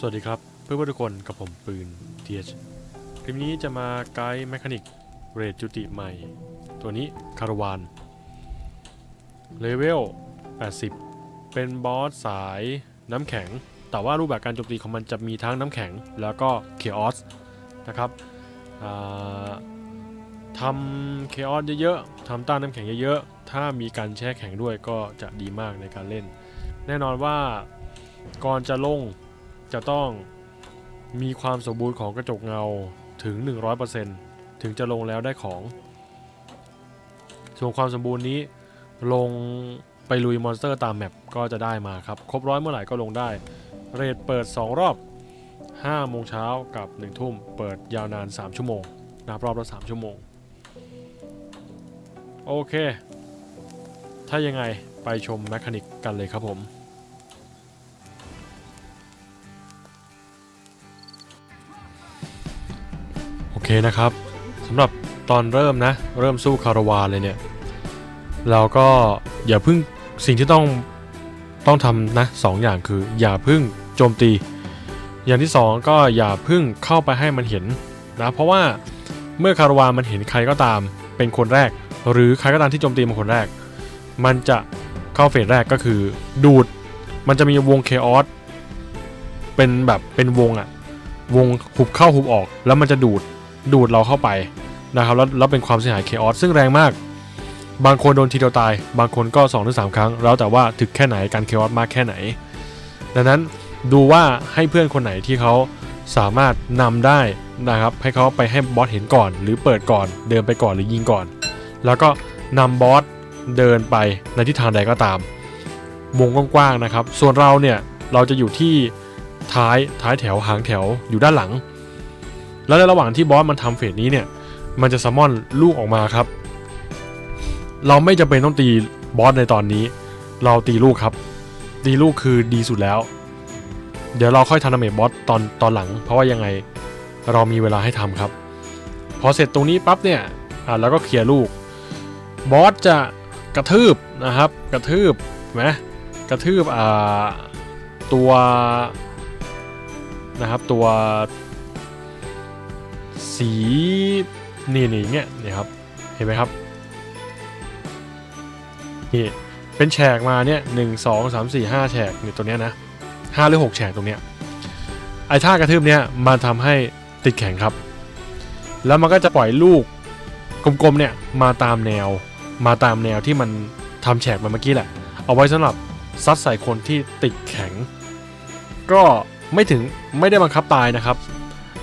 สวัสดีครับ เพื่อนๆทุกคนกับผมปืน TH คลิปนี้จะมาไกด์แมคานิกเรทจุติใหม่ ตัวนี้คาราวานเลเวล 80 เป็นบอสสายน้ำแข็ง แต่ว่ารูปแบบการโจมตีของมันจะมีทั้งน้ำแข็งแล้วก็เคออสนะครับทำเคออสเยอะๆทำต้านน้ำแข็งเยอะๆ ถ้ามีการแช่แข็งด้วยก็จะดีมากในการเล่น แน่นอนว่าก่อนจะลง จะต้องมีความสมบูรณ์ของกระจกเงาถึง 100%ถึงจะลงแล้วได้ของ ส่วนความสมบูรณ์นี้ลงไปลุยมอนสเตอร์ตามแมปก็จะได้มาครับ ครบร้อยเมื่อไหร่ก็ลงได้ เรทเปิด 2 รอบ5โมงเช้ากับ 1 ทุ่ม เปิดยาวนาน 3 ชั่วโมงนับรอบละ3ชั่วโมง โอเค ถ้ายังไงไปชมแมคานิกกันเลยครับผม นะครับสำหรับตอนเริ่มนะ เริ่มสู้คาราวานเลยเนี่ย เราก็อย่าเพึ่งสิ่งที่ต้องต้องทำนะสองอย่างคือ อย่าเพึ่งโจมตี อย่างที่สองก็อย่าเพึ่งเข้าไปให้มันเห็นนะเพราะว่าเมื่อคาราวานมันเห็นใครก็ตามเป็นคนแรก หรือใครก็ตามที่โจมตีมาคนแรก มันจะเข้าเฟสแรกก็คือ ดูดมันจะมีวงเคออสเป็นแบบเป็นวงอะวงหุบเข้าหุบออก แล้วมันจะดูด ดูดเราเข้าไปนะครับแล้วแล้วเป็นความเสียหายเคออสซึ่งแรงมาก บางคนโดนทีเดียวตาย บางคนก็2อถึงสครั้ง แล้วแต่ว่าถึกแค่ไหนการเคออสมากแค่ไหน ดังนั้นดูว่าให้เพื่อนคนไหนที่เขาสามารถนำได้นะครับให้เขาไปให้บอสเห็นก่อน หรือเปิดก่อนเดินไปก่อนหรือยิงก่อน แล้วก็นำบอสเดินไปในทิศทางใดก็ตาม วงกว้างๆนะครับ ส่วนเราเนี่ยเราจะอยู่ที่ท้ายท้ายแถวหางแถวอยู่ด้านหลัง แล้วในระหว่างที่บอสมันทำเฟสนี้เนี่ย มันจะซัมมอนลูกออกมาครับ เราไม่จำเป็นต้องตีบอสในตอนนี้ เราตีลูกครับ ตีลูกคือดีสุดแล้ว เดี๋ยวเราค่อยทำดาเมจบอสตอนตอนหลัง เพราะว่ายังไงเรามีเวลาให้ทำครับ พอเสร็จตรงนี้ปั๊บเนี่ยอ่าแล้วก็เคลียร์ลูก บอสจะกระทืบนะครับ กระทืบไหมกระทืบอ่าตัวนะครับตัว สีนี่นี่อย่างเงี้ยนี่ครับเห็นไหมครับนี่เป็นแฉกมาเนี่ยหนึ่งสองสามสี่ห้าแฉกนี่ตัวเนี้ยนะห้าหรือหกแฉกตรงเนี้ยไอ้ท่ากระทืบเนี่ยมันทำให้ติดแข็งครับ แล้วมันก็จะปล่อยลูกกลมๆเนี่ยมาตามแนว มาตามแนวที่มันทำแฉกมาเมื่อกี้แหละ เอาไว้สำหรับซัดใส่คนที่ติดแข็ง ก็ไม่ถึงไม่ได้บังคับตายนะครับ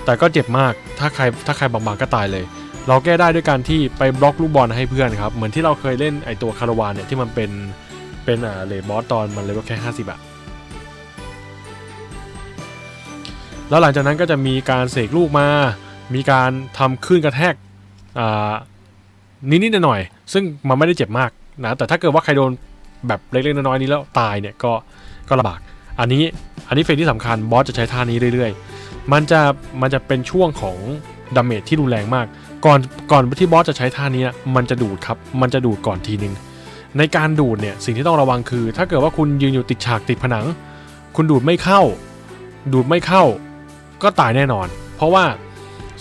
แต่ก็เจ็บมากถ้าใครถ้าใครบางๆก็ตายเลย เราแก้ได้ด้วยการที่ไปบล็อกลูกบอลให้เพื่อนครับ เหมือนที่เราเคยเล่นไอตัวคาราวานเนี่ยที่มันเป็นเป็นอ่าเลบอสตอนมันเลเวลแค่ 50อะแล้วหลังจากนั้นก็จะมีการเสกลูกมา มีการทำคลื่นกระแทกอ่านิดๆหน่อยๆซึ่งมันไม่ได้เจ็บมากนะ แต่ถ้าเกิดว่าใครโดนแบบเล็กๆน้อยๆนี้แล้วตายเนี่ยก็ก็ลำบาก อันนี้อันนี้เฟสที่สำคัญบอสจะใช้ท่านี้เรื่อยๆ มันจะมันจะเป็นช่วงของดาเมจที่รุนแรงมาก ก่อนก่อนที่บอสจะใช้ท่านี้มันจะดูดครับ มันจะดูดก่อนทีนึง ในการดูดเนี่ยสิ่งที่ต้องระวังคือ ถ้าเกิดว่าคุณยืนอยู่ติดฉากติดผนัง คุณดูดไม่เข้า ดูดไม่เข้า ก็ตายแน่นอน เพราะว่า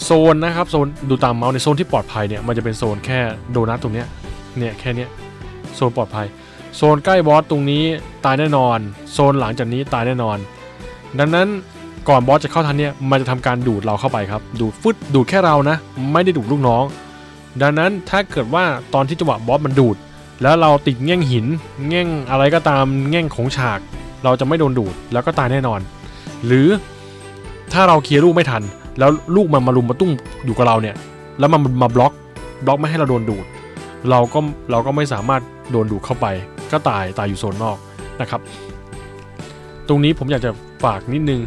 โซนนะครับโซนดูตามเมาส์ในโซนที่ปลอดภัยเนี่ยมันจะเป็นโซนแค่โดนัทตรงเนี้ยเนี่ยแค่เนี้ยโซนปลอดภัย โซนใกล้บอสตรงนี้ตายแน่นอน โซนหลังจากนี้ตายแน่นอน ดังนั้น ก่อนบอสจะเข้าทันเนี่ยมันจะทำการดูดเราเข้าไปครับ ดูดฟึดดูดแค่เรานะ ไม่ได้ดูดลูกน้อง ดังนั้นถ้าเกิดว่าตอนที่จังหวะบอสมันดูด แล้วเราติดแง่งหิน แง่งอะไรก็ตามแง่งของฉาก เราจะไม่โดนดูดแล้วก็ตายแน่นอน หรือถ้าเราเคลียร์ลูกไม่ทัน แล้วลูกมันมาลุมมาตุ้มอยู่กับเราเนี่ย แล้วมันมาบล็อกบล็อกไม่ให้เราโดนดูด เราก็เราก็ไม่สามารถโดนดูดเข้าไป ก็ตายตายอยู่โซนนอกนะครับ ตรงนี้ผมอยากจะฝากนิดนึง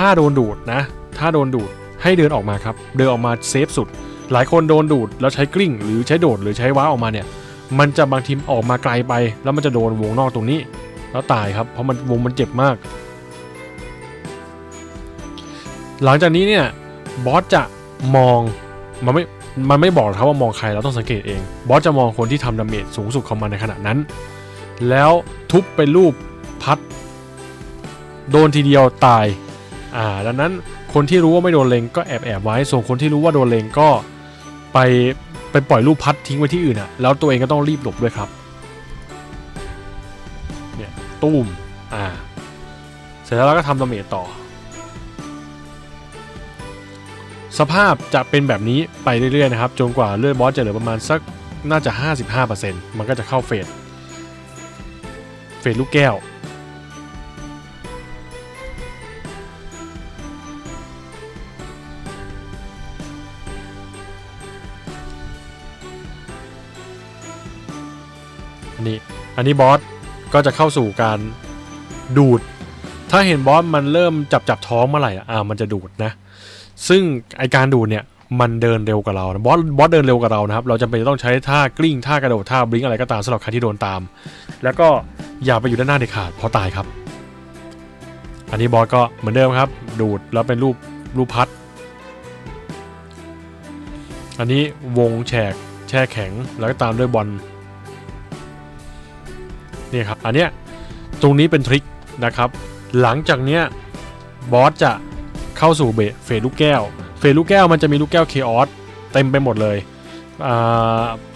ถ้าโดนดูดนะ ถ้าโดนดูดให้เดินออกมาครับ เดินออกมาเซฟสุด หลายคนโดนดูดแล้วใช้กลิ้ง หรือใช้โดดหรือใช้ว้าออกมาเนี่ย มันจะบางทีออกมาไกลไป แล้วมันจะโดนวงนอกตรงนี้ แล้วตายครับ เพราะมันวงมันเจ็บมาก หลังจากนี้เนี่ยบอสจะมองมันไม่มันไม่บอกครับว่ามองใครเราต้องสังเกตเอง บอสจะมองคนที่ทำดาเมจสูงสุดของมันในขณะนั้น แล้วทุบเป็นรูปพัด โดนทีเดียวตาย อ่าดังนั้นคนที่รู้ว่าไม่โดนเลงก็แอบแอบไว้ ส่วนคนที่รู้ว่าโดนเลงก็ไปไปปล่อยลูกพัดทิ้งไว้ที่อื่นอะแล้วตัวเองก็ต้องรีบหลบด้วยครับ เนี่ยตุ้ม อ่า เสร็จแล้วเราก็ทำดาเมจต่อ สภาพจะเป็นแบบนี้ไปเรื่อยๆนะครับ จนกว่าเลือดบอสจะเหลือประมาณสักน่าจะ 55%มันก็จะเข้าเฟส เฟสลูกแก้ว นนี้อันนี้บอสก็จะเข้าสู่การดูด ถ้าเห็นบอสมันเริ่มจับจับท้องเมื่อไหร่อะอ่ามันจะดูดนะ ซึ่งไอการดูดเนี่ยมันเดินเร็วกว่าเราบอสบอสเดินเร็วกว่าเรานะครับ เราจำเป็นจะต้องใช้ท่ากลิ้งท่ากระโดดท่าบลิงอะไรก็ตามสำหรับใครที่โดนตาม แล้วก็อย่าไปอยู่ด้านหน้าเด็ดขาดเพราะตายครับ อันนี้บอสก็เหมือนเดิมครับ ดูดแล้วเป็นรูปรูปพัด อันนี้วงแฉกแช่แข็งแล้วก็ตามด้วยบอล นี่ครับอันเนี้ยตรงนี้เป็นทริคนะครับ หลังจากเนี้ยบอสจะเข้าสู่เบเฟสลูกแก้ว เฟสลูกแก้วมันจะมีลูกแก้วเคออสเต็มไปหมดเลย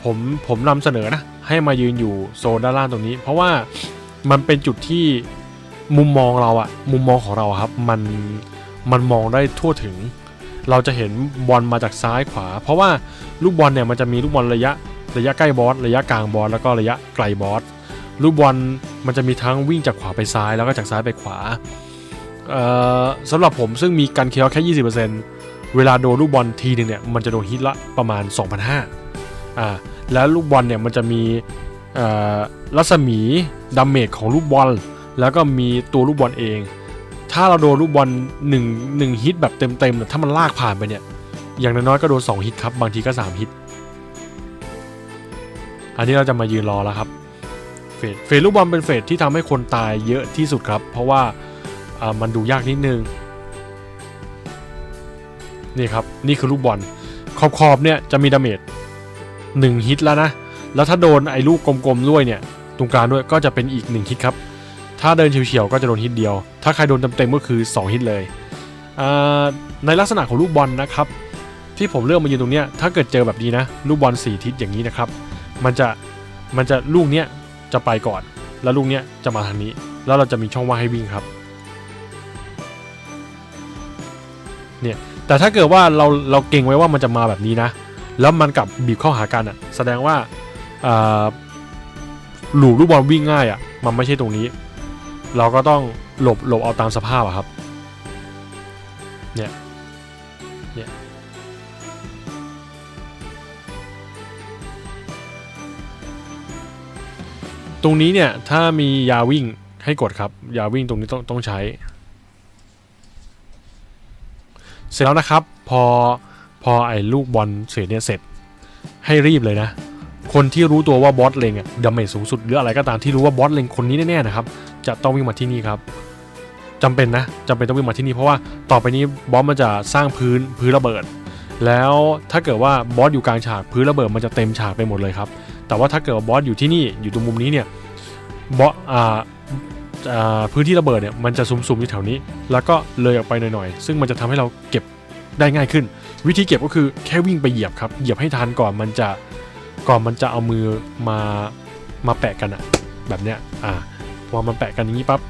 ผมผมนำเสนอนะ ให้มายืนอยู่โซนด้านล่างตรงนี้ เพราะว่ามันเป็นจุดที่มุมมองเราอะมุมมองของเราครับมันมันมองได้ทั่วถึง เราจะเห็นบอลมาจากซ้ายขวา เพราะว่าลูกบอลเนี่ยมันจะมีลูกบอลระยะระยะใกล้บอสระยะกลางบอสแล้วก็ระยะไกลบอส ลูกบอลมันจะมีทั้งวิ่งจากขวาไปซ้ายแล้วก็จากซ้ายไปขวาเอ่อสำหรับผมซึ่งมีการเคลียร์แค่ 20%เวลาโดนลูกบอลทีหนึงเนี่ยมันจะโดนฮิตละประมาณ 2,500อ่าแล้วลูกบอลเนี่ยมันจะมีเอ่อรัศมีดาเมจของลูกบอล แล้วก็มีตัวลูกบอลเอง ถ้าเราโดนลูกบอล1 1ฮิตแบบเต็มๆเนี่ยถ้ามันลากผ่านไปเนี่ยอย่างน้อยๆก็โดน 2 ฮิตครับ บางทีก็ 3 ฮิต อันนี้เราจะมายืนรอแล้วครับ สเฟสลูกบอลเป็นเฟสที่ทำให้คนตายเยอะที่สุดครับ เพราะว่ามันดูยากนิดนึงนี่ครับนี่คือลูกบอลขอบขอบๆเนี่ยจะมีดาเมจ1ฮิตแล้วนะ แล้วถ้าโดนไอ้ลูกกลมๆด้วยเนี่ยตรงกลางด้วยก็จะเป็นอีก1ฮิตครับ ถ้าเดินเฉียวๆก็จะโดนฮิตเดียว ถ้าใครโดนเต็มๆก็คือ 2 ฮิตเลย ในลักษณะของลูกบอลนะครับ ที่ผมเลือกมายืนตรงเนี้ยถ้าเกิดเจอแบบนี้นะ ลูกบอล4ทิศอย่างนี้นะครับ มันจะมันจะลูกเนี้ย จะไปก่อน แล้วลูกเนี้ยจะมาทางนี้ แล้วเราจะมีช่องว่างให้วิ่งครับเนี่ยแต่ถ้าเกิดว่าเราเราเก่งไว้ว่ามันจะมาแบบนี้นะ แล้วมันกลับบีบเข้าหากันอะแสดงว่าอ่าหลูลูกบอลวิ่งง่ายอะมันไม่ใช่ตรงนี้ เราก็ต้องหลบหลบเอาตามสภาพอะครับเนี่ย ตรงนี้เนี่ยถ้ามียาวิ่งให้กดครับ ยาวิ่งตรงนี้ต้องต้องใช้ เสร็จแล้วนะครับ พอพอไอ้ลูกบอลเสร็จเนี่ยเสร็จให้รีบเลยนะ คนที่รู้ตัวว่าบอสเลงอะดาเมจสูงสุดหรืออะไรก็ตามที่รู้ว่าบอสเลงคนนี้แน่ๆนะครับ จะต้องวิ่งมาที่นี่ครับจำเป็นนะจำเป็นต้องวิ่งมาที่นี่เพราะว่าต่อไปนี้บอสมันจะสร้างพื้นพื้นระเบิด แล้วถ้าเกิดว่าบอสอยู่กลางฉากพื้นระเบิดมันจะเต็มฉากไปหมดเลยครับ แต่ว่าถ้าเกิดบอสอยู่ที่นี่อยู่ตรงมุมนี้เนี่ยบอสอ่าอ่าพื้นที่ระเบิดเนี่ยมันจะซุ่มๆอยู่แถวนี้ แล้วก็เลยออกไปหน่อยๆ ซึ่งมันจะทำให้เราเก็บได้ง่ายขึ้น วิธีเก็บก็คือแค่วิ่งไปเหยียบครับ เหยียบให้ทันก่อนมันจะก่อนมันจะเอามือมามาแปะกันอะแบบเนี้ยอ่าพอมันแปะกันอย่างนี้ปั๊บ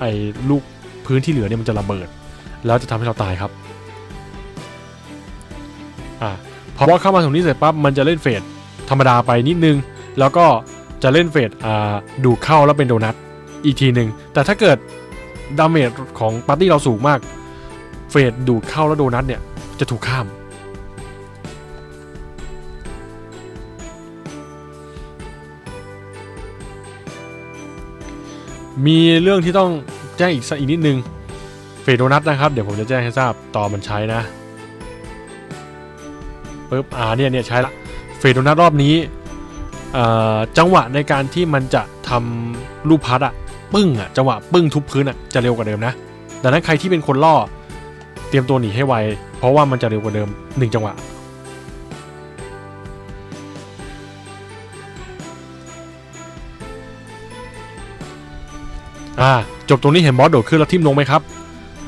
ไอ้ลูกพื้นที่เหลือเนี่ยมันจะระเบิด แล้วจะทำให้เราตายครับอ่าพอเข้ามาตรงนี้เสร็จปั๊บมันจะเล่นเฟส ธรรมดาไปนิดนึง แล้วก็จะเล่นเฟสดูดเข้าแล้วเป็นโดนัทอีกทีหนึ่งแต่ถ้าเกิดดาเมจของปาร์ตี้เราสูงมาก เฟสดูดเข้าแล้วโดนัทเนี่ยจะถูกข้าม มีเรื่องที่ต้องแจ้งอีกสักอีกนิดนึงเฟสโดนัทนะครับเดี๋ยวผมจะแจ้งให้ทราบต่อมันใช้นะปึ๊บอ่าเนี่ยเนี่ยใช้ละ เฟโดนัทรอบนี้จังหวะในการที่มันจะทำลูกพัดอะปึ้งอะจังหวะปึ้งทุบพื้นอะจะเร็วกว่าเดิมนะดังนั้นใครที่เป็นคนล่อ เตรียมตัวหนีให้ไว เพราะว่ามันจะเร็วกว่าเดิม 1 จังหวะ อ่า จบตรงนี้เห็นบอสโดดขึ้นแล้วทิ่มลงไหมครับ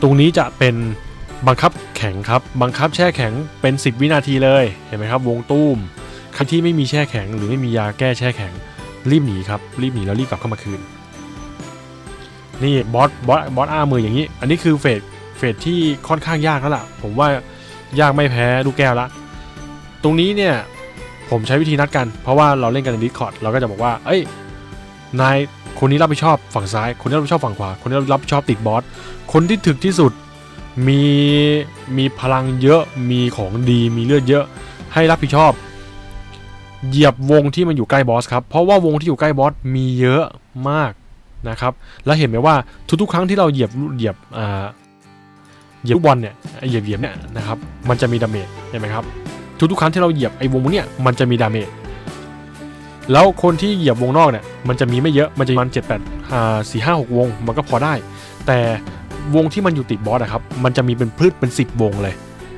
ตรงนี้จะเป็นบังคับแข็งครับ บังคับแช่แข็งเป็น 10 วินาทีเลย เห็นไหมครับ วงตุ้ม ใครที่ไม่มีแช่แข็ง หรือไม่มียาแก้แช่แข็ง รีบหนีครับรีบหนีแล้วรีบกลับเข้ามาคืน นี่บอสบอสบอสอ้ามืออย่างนี้ อันนี้คือเฟสเฟสที่ค่อนข้างยากแล้วล่ะ ผมว่ายากไม่แพ้ลูกแก้วละ ตรงนี้เนี่ยผมใช้วิธีนัดกัน เพราะว่าเราเล่นกันใน Discord เราก็จะบอกว่า เอ้ย นายคนนี้รับผิดชอบฝั่งซ้าย คนนี้รับผิดชอบฝั่งขวา คนนี้รับผิดชอบติดบอส คนที่ถึกที่สุด มีมีพลังเยอะ มีของดี มีเลือดเยอะ ให้รับผิดชอบ เหยียบวงที่มันอยู่ใกล้บอสครับ เพราะว่าวงที่อยู่ใกล้บอสมีเยอะมากนะครับ แล้วเห็นไหมว่าทุกๆ ครั้งที่เราเหยียบเหยียบเหยียบบอลเนี่ยเหยียบเหยียบเนี่ยนะครับ มันจะมีดาเมจเห็นไหมครับ ทุกๆ ครั้งที่เราเหยียบไอ้วงเนี่ยมันจะมีดาเมจแล้วคนที่เหยียบวงนอกเนี่ยมันจะมีไม่เยอะมันจะมาณเจ็ดแปดสี่ห้าหกวง มันก็พอได้ แต่วงที่มันอยู่ติดบอสอะครับมันจะมีเป็นพืชเป็น 10 วงเลย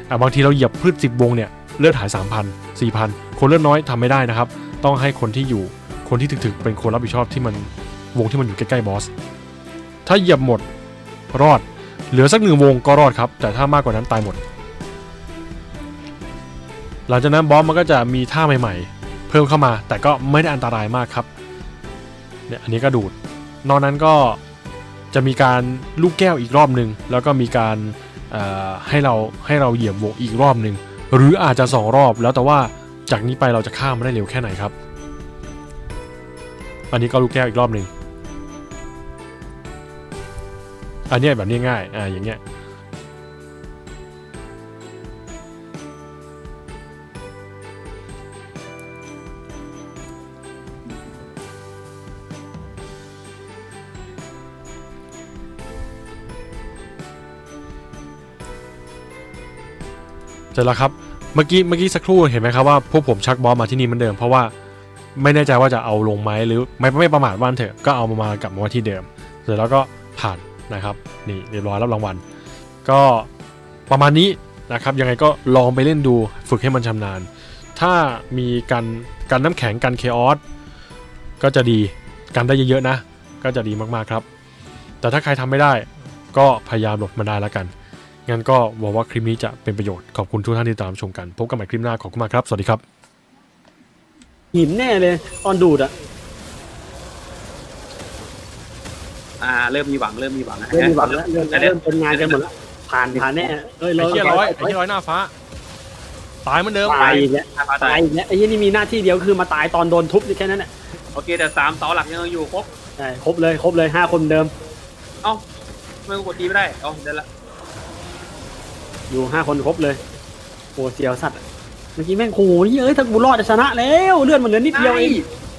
อะบางทีเราเหยียบพืช 10 วงเนี่ยเลือดหาย 3,000 4,000 คนเลือดน้อยทำไม่ได้นะครับ ต้องให้คนที่อยู่คนที่ถึกๆเป็นคนรับผิดชอบที่มันวงที่มันอยู่ใกล้ๆบอส ถ้าเหยียบหมดรอด เหลือสักหนึ่งวงก็รอดครับ แต่ถ้ามากกว่านั้นตายหมด หลังจากนั้นบอสมันก็จะมีท่าใหม่ๆ เพิ่มเข้ามา แต่ก็ไม่ได้อันตรายมากครับ เนี่ยอันนี้ก็ดูด นอกนั้นก็จะมีการลูกแก้วอีกรอบหนึ่งแล้วก็มีการให้เราให้เราเหยียบวงอีกรอบหนึ่งหรืออาจจะสองรอบแล้วแต่ว่า จากนี้ไปเราจะข้ามมาได้เร็วแค่ไหนครับ อันนี้ก็ลูกแก้วอีกรอบหนึ่งอันนี้แบบนี้ง่ายอ่าอย่างเงี้ยเสร็จแล้วครับ เมื่อกี้เมื่อกี้สักครู่เห็นไหมครับว่าพวกผมชักบอสมาที่นี่เหมือนเดิม เพราะว่าไม่แน่ใจว่าจะเอาลงไหมหรือไม่ไม่ประมาทว่านเถอะก็เอามามากลับมาที่เดิม เสร็จแล้วก็ผ่านนะครับนี่เรียบร้อยรับรางวัลก็ประมาณนี้นะครับยังไงก็ลองไปเล่นดูฝึกให้มันชำนาญ ถ้ามีการการน้ำแข็งกันเคออสก็จะดีกันได้เยอะๆนะ ก็จะดีมากๆครับ แต่ถ้าใครทำไม่ได้ก็พยายามหลบมันได้แล้วกัน งั้นก็หวังว่าคลิปนี้จะเป็นประโยชน์ขอบคุณทุกท่านที่ตามชมกันพบกันใหม่คลิปหน้าขอบคุณมากครับสวัสดีครับหินแน่เลยตอนดูดอะอ่าเริ่มมีหวังเริ่มมีหวังนะเริ่มมีหวังแล้วเริ่มเริ่มเป็นงานกันหมดแล้วผ่านผ่านแน่เอ้ยไอ้เหี้ยร้อยไอ้เหี้ยร้อยหน้าฟ้า ตายเหมือนเดิมตายอีกแล้วอะฟ้าตาตายยอีกแล้วไอ้ยี่นี่มีหน้าที่เดียวคือมาตายตอนโดนทุบแค่นั้นแหละโอเคแต่สามเสาหลักยังอยู่ครบใช่ครบเลยครบเลยห้าคนเดิม เอ้าทำไม่กดตีไม่ได้เอ้าเดี๋ยวละ อยู่ห้าคนครบเลยโอ้เสียวสัตว์อะเมื่อกี้แม่งโอ้ยเอ้ยถ้ากูรอดจะชนะแล้วเลื่อนมันเหลือนิดเดียวเอง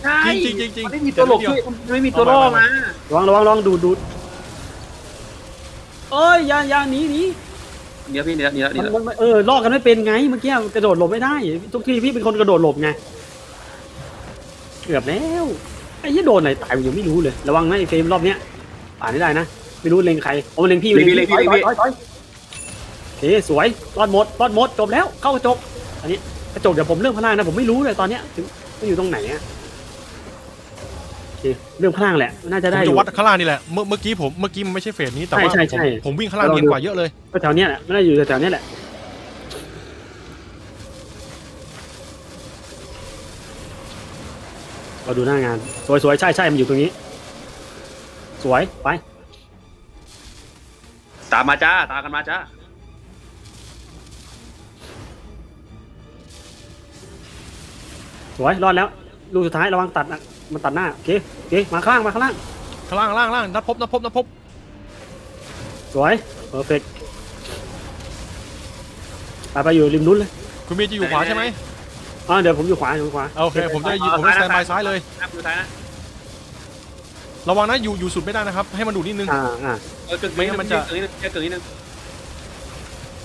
ใช่จริงจริงจริงมันไม่มีตัวหลบด้วยมันไม่มีตัวล่อมาระวังระวังระวังดูดดูดเอ้ยอย่าอย่าหนีหนีเดี๋ยวพี่เดี๋ยวเดี๋ยวมัเดี๋นยวมันมันเออลอกกันไม่เป็นไงเมื่อกี้กระโดดหลบไม่ได้ ทุกทีพี่เป็นคนกระโดดหลบไงเกือบแล้วไอ้ยี่โดนไหนตายผมยังไม่รู้เลย ระวังนะไอ้เฟรมรอบเนี้ยผ่านไม่ได้นะไม่รู้เล็งใครโอ้เล็งพี่อยู่เล็งพี่ถอยถอยถอยถอย โอเคสวยรอดหมดรอดหมดจบแล้วเข้ากระจก อันนี้กระจกเดี๋ยวผมเรื่องพลางนะผมไม่รู้เลยตอนเนี้ยถึงมันอยู่ตรงไหนอะโอเคเรื่องพลางแหละน่าจะผมได้อจะยู่ วัดข้างล่างนี่แหละ เมื่อเมื่อกี้ผมเมื่อกี้มันไม่ใช่เฟสนี้แต่ว่าใช่ผมใช่ ผมวิ่งข้างล่างเนียนกว่าเยอะเลยก็แถวเนี้ยแหละไม่ได้อยู่แถวๆเนี้ยแหละเราดูหน้างานสวยสวยใช่ใช่มันอยู่ตรงนี้ สวยไปตามมาจ้าตามกันมาจ้า สวยรอดแล้วลูกสุดท้ายระวังตัดนะมันตัดหน้าโอเคโอเคมาข้างล่างมาข้างล่างข้างล่างล่างล่างนัดพบนัดพบนัดพบสวยเพอร์เฟกไปไปอยู่ริมนู้นเลยคุณมีจะอยู่ขวาใช่ไหมอ่าเดี๋ยวผมอยู่ขวาอยู่ขวาโอเค ผมจะยืนผมจะสแตนบายซ้ายเลยนับสุดท้ายนะระวังนะอยู่อยู่สุดไม่ได้นะครับ ให้มันดูดนิดนึง อ่าอ่าเออเกิดไม่งั้นมันจะเกิดนิดนึงเกิดนิดนึง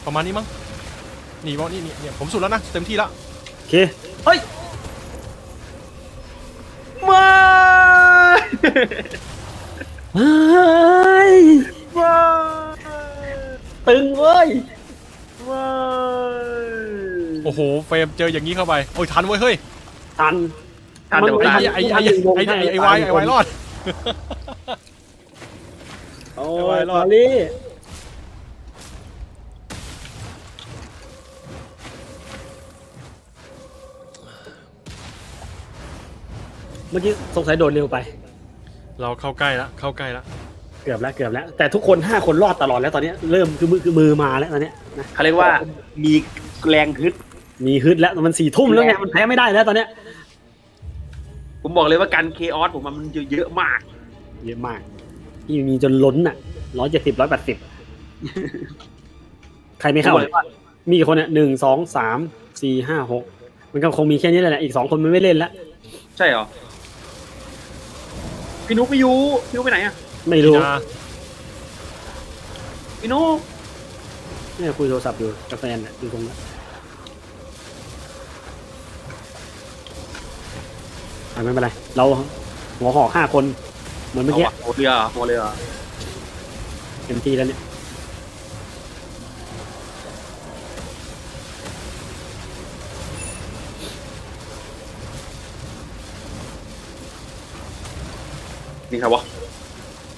ประมาณนี้มั้งนี่บอสนี่นี่เนี่ยผมสุดแล้วนะเต็มที่แล้วโอเคเฮ้ย เฮ้ว้ายตึงเว้ยโอ้โหเฟรมเจออย่างนี้เข้าไป โอ้ยทันเว้ยเฮ้ยทันทันแต่ว่าไอ้ไอ้ไอ้ไอ้ไอ้ไอ้ไวายไอ้ไวายรอด โอ้ยรอดรี่เมื่อกี้สงสัยโดดเร็วไป เราเข้าใกล้ละเข้าใกล้ละเกือบแล้วเกือบแล้ว แต่ทุกคนห้าคนรอดตลอดแล้วตอนเนี้ยเริ่มคือมือคือมือมาแล้วตอนเนี้ยนะเขาเรียกว่ามีแรงฮึด มีฮึดแล้วมันสี่ทุ่มแล้วไงมันแพ้ไม่ได้แล้วตอนเนี้ยผมบอกเลยว่าการเคออสผมมันเยอะมาก เยอะมากที่มีจนล้นอะร้อยเจ็ดสิบร้อยแปดสิบใครไม่เข้าเลยมีกี่คนเนี่ยหนึ่งสองสามสี่ห้าหกมันก็คงมีแค่นี้แหละอีกสองคนมันไม่เล่นแล้วใช่เหรอ พี่นุ๊กพี่ยูพี่นุ๊กไปไหนอะไม่รู้พี่นาพี่นุ๊กเนี่ยคุยโทรศัพท์อยู่กับแฟนน่ะอยู่ตรงนั้นอะไม่เป็นไรเราหัวหอกห้าคนเหมือนเมื่อเอากี้วะหัวเรือหัวเรือ เต็มที่แล้วเนี่ย นี่ครับวะ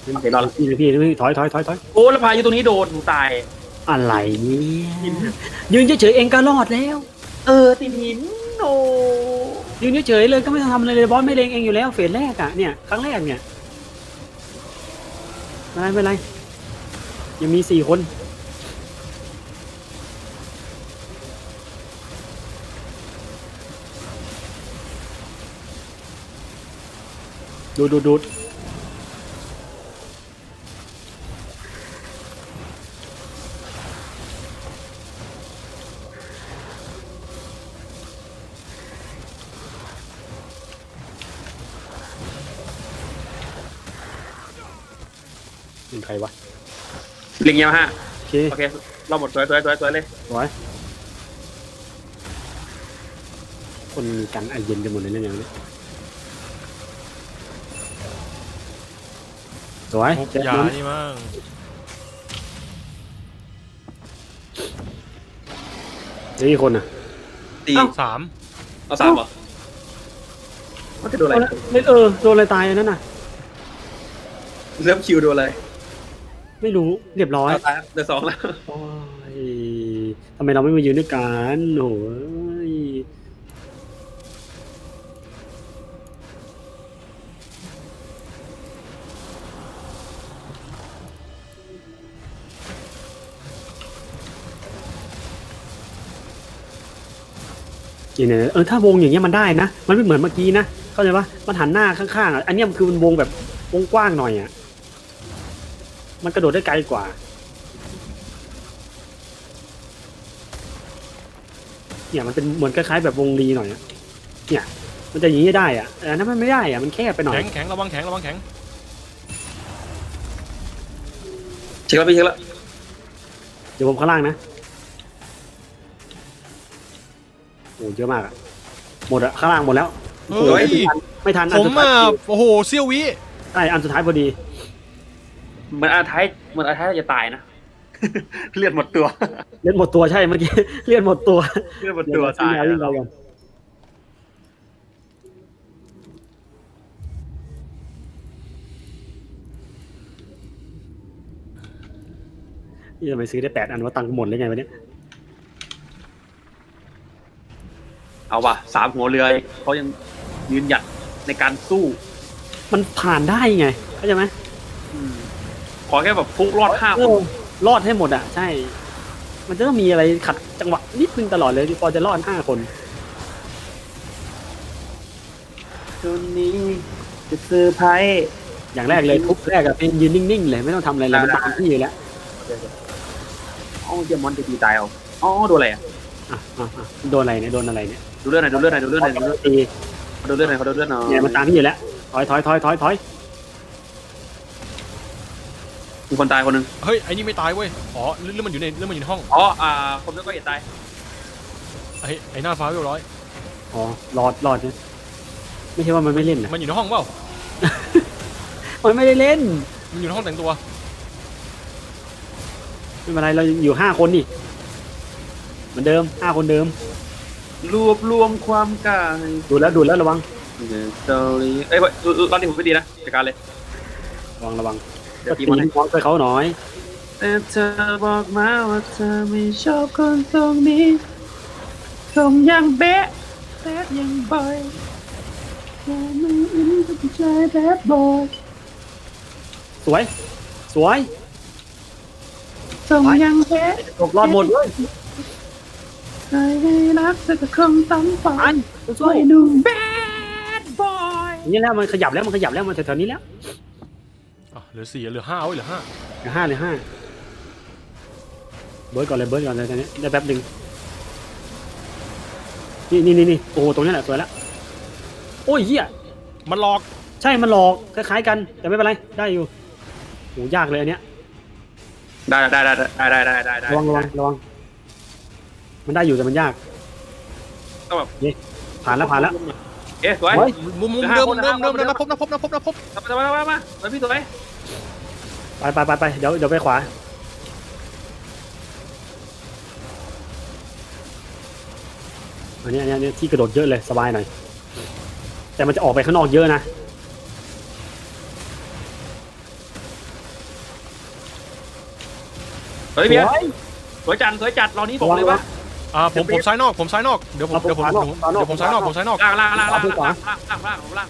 เห็นแล้วพี่พี่พี่ถอยถอยถอยถอยโอ้แล้วพายุตรงนี้โดนหนูตาย อะไรเนี่ยยืนเฉยๆเองก็รอดแล้ว เออติดหินโนยืนเฉยๆเลยก็ไม่ต้องทำอะไรเลยบอสไม่เลงเองอยู่แล้วเฟสแรกอะเนี่ยครั้งแรกเนี่ยไม่เป็นไรไม่เป็นไรยังมีสี่คนดูดูดู ลียงเงี้ยมาฮะโอเคโอเคเราหมดสวยสวยสวยสวยเลยสวยคนมีกันไอเย็นกันหมดเลยเรื่องอย่างนี้สวยมุกเจ็บยามั้งนี่มั้งเดี๋ยวอีกคนอะ ตีเอ้าสามเอาสามเหรอมันจะโดนอะไรเออโดนอะไรตายอันนั้นน่ะเริ่มคิวโดนอะไร ไม่รู้เรียบร้อยเอาตายเดือสองแล้วโอ้ยทำไมเราไม่มายืนด้วยกันโอ้ยกินเนี่ยเออถ้าวงอย่างเงี้ยมันได้นะ มันไม่เหมือนเมื่อกี้นะเข้าใจปะมันหันหน้าข้างๆอะอันเนี้ยมันคือมันวงแบบวงกว้างหน่อยอะ มันกระโดดได้ไกลกว่า เนี่ยมันเป็นเหมือนคล้ายๆแบบวงรีหน่อยอะเนี่ย มันจะอย่างนี้ได้อะแต่อันนั้นมันไม่ได้อะมันแคบไปหน่อย แข็งแข็งระวังแข็งระวังแข็งเช็คแล้วพี่เช็คแล้วเดี๋ยวผมข้างล่างนะ โอ้เยอะมากอะหมดอะข้างล่างหมดแล้วเฮ้ยไม่ทันผอันมสุดท้าอะยโอ้โหเซี่ยววิใช่อันสุดท้ายพอดี เหมือนอาท้ายเหมือนอาท้ายจะตายนะ เลือดหมดตัว เลือดหมดตัวใช่เมื่อกี้ เลือดหมดตัวเลือดหมดตัวเดี๋ตายยวิ่งเรากันนี่ทำไมซื้อได้แปดอันว่าตังค์หมดเลยไงวะเนี่ยเอาว่ะสามหัวเรือเขายังยืนหยัดในการสู้มันผ่านได้ไงเข้าใจไหมอืม ขอแค่แบบฟุกรอดห้าเอคนอรอดให้หมดอะ ใช่ มันจะต้องมีอะไรขัดจังหวะนิดนึงตลอดเลยที่พอจะรอดห้าคนคืนนี้จะเซอร์ไพรส์อย่างแรกเลยทุบแรกอะเป็นยืนนิ่งๆเลยไม่ต้องทำอะไรเลยมันตามที่อยู่แล้วอ๋อเจมอนจะตีตายเอาอ๋อโดนอะไรอะอะอะอะโดนอะไรเนี่ยโดนอะไรเนี่ยดูเลือดหน่อยดูเลือดหน่อยดูเลือดหน่อยดูเลือดตีดูเลือดหน่อยเขาดูเลือดหน่อยเนี่ยมันตามที่อยู่แล้วถอยถอยถอยถอยถอย มีคนตายคนหนึ่งเฮ้ยไอ้นี่ไม่ตายเว้ยอ๋อเรื่องมันอยู่ในเรื่องมันอยู่ในห้องอ๋ออ่าคนนั้นก็เห็นตายไอ้ไอ้หน้าฟ้าเรียบร้อยอ๋อรอดรอดเนี่ยไม่ใช่ว่ามันไม่เล่นนะมันอยู่ในห้องเปล่ามันไม่ได้เล่น มันอยู่ในห้องแต่งตัวไม่เป็นไรเราอยู่ห้าคนนี่เหมือนเดิมห้าคนเดิม รวบรวมความกล้าให้ดูแล้วดูแล้วระวังเกาหลีเอ้ยรอบนี้ผมไม่ดีนะจัดการเลยระวังระวัง เดี๋ยก็วทีตีมันมองไปเขาหน่อย แต่เธอบอกมาว่าเธอไม่ชอบคนตรงนี้คงยังเบ๊ะแป๊ดยังบ่อยสวย สวยส่งยังแพ้ตกรอดหมดเลยเคยให้รักแต่ก็คงต้องฝัอันนสู้ช่วยดูแบดบอย ๆนี่แล้วมันขยับแล้วมันขยับแล้วมันแถวๆนี้แล้วอะ เหลือสี่เหลือห้าเอ้ยเหลือห้าเหลือห้าเหลือห้าเบิร์ดก่อนเลยเบิร์ดก่อนเลยตอนนี้ได้แป๊บหนึ่งนี่นี่นี่นี่โอ้โหตรงนี้แหละสวยแล้วโอ้ยเหี้ยมันหลอกใช่มันหลอกคล้ายๆกัน แต่ไม่เป็นไรได้อยู่โหยากเลยอันเนี้ยได้ได้ได้ได้ได้ได้ได้ได้ระวังระวังระวังมันได้อยู่แต่มันยากต้องแบบนี่ผ่านแล้วผ่านแล้วเอ๊ะสวยเฮ้ยมุมมุมเหลือห้าเดิมคนเดิมเหลืเดิอมห้าเดิมคนนะพบนะพบนะพบนะพบมามามามามาพี่สวย ไปไปไปไปเดี๋ยวเดี๋ยวไปขวา อันนี้อันนี้อันนี้ที่กระโดดเยอะเลยสบายหน่อย แต่มันจะออกไปข้างนอกเยอะนะ เฮ้ยเบียร์สวยจัดสวยจัดรอนี้บอกเลยว่าอ่าผมผมซ้ายนอกผมซ้ายนอกเดี๋ยวผมเดี๋ยวผมเดี๋ยวผมซ้ายนอกผมซ้ายนอกล่างล่างล่างล่างล่างล่างล่างล่าง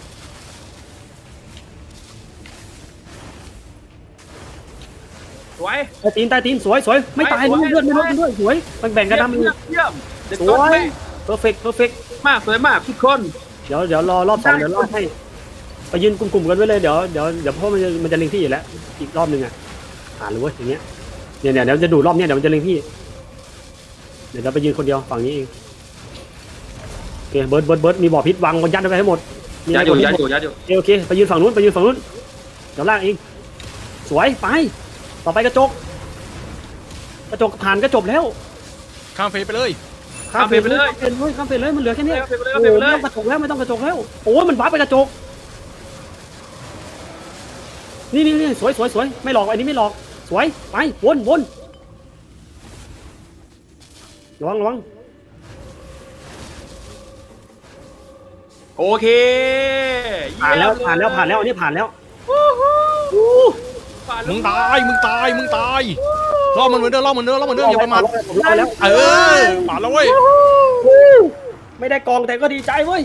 สวยใต้ตีนใต้ตีนสวยสวยไม่ตายสวยเลือดไม่ลดสวยด้วยสวยมันแบ่งกันทำเยี่ยมเยี่ยมสวยเพอร์เฟกต์เพอร์เฟกต์มากสวยมากทุกคนเดี๋ยวเดี๋ยวรอรอบสองเดี๋ยวรอบให้ไปยืนกลุ่มๆกันไว้เลยเดี๋ยวเดี๋ยวเดี๋ยวเพราะมันจะมันจะเล็งพี่อยู่แล้วอีกรอบหนึ่งอะผ่านเลยเว้ยอย่างเงี้ยเนี่ยเนี่ยเดี๋ยวจะดูรอบเนี้ยเดี๋ยวมันจะเล็งพี่เดี๋ยวเราไปยืนคนเดียวฝั่งนี้เองโอเคเบิร์ดเบิร์ดเบิร์ดมีบ่อพิษวางยัดไว้ให้หมดมียัอะดไรอยู่กดยัดให้หมอดยู่ยัดอยู่โอเคโอเคไปยืนฝั่งนู้นไปยืนฝั่งนู้นเดี๋ยวลากเองสวยไป ต่อไปกระจก กระจกผ่านก็จบแล้วข้ามเฟสไปเลย ข้ามเฟรมเลยข้ามเฟรมเลยมันเหลือแค่นี้ไปเลย โอ้ไปโหเลไม่ยต้องกระจกแล้วไม่ต้องกระจกแล้วโอ้ยมันบ้าไปกระจก นี่นี่นี่สวยสวยสวยไม่หลอกอันนี้ไม่หลอก สวยไปวนวนระวังระวังโอเคผ่านแล้วผ่านแล้วผ่านแล้วอันนี้ผ่านแล้ว มึงตาย มึงตาย มึงตายรอบมันเหมือนเดิมรอบเหมือนเดิมรอบเหมือนเดิมอย่าประมาทผมรอดแล้ว เออผ่านแล้วเว้ย ไม่ได้กองแต่ก็ดีใจเว้ย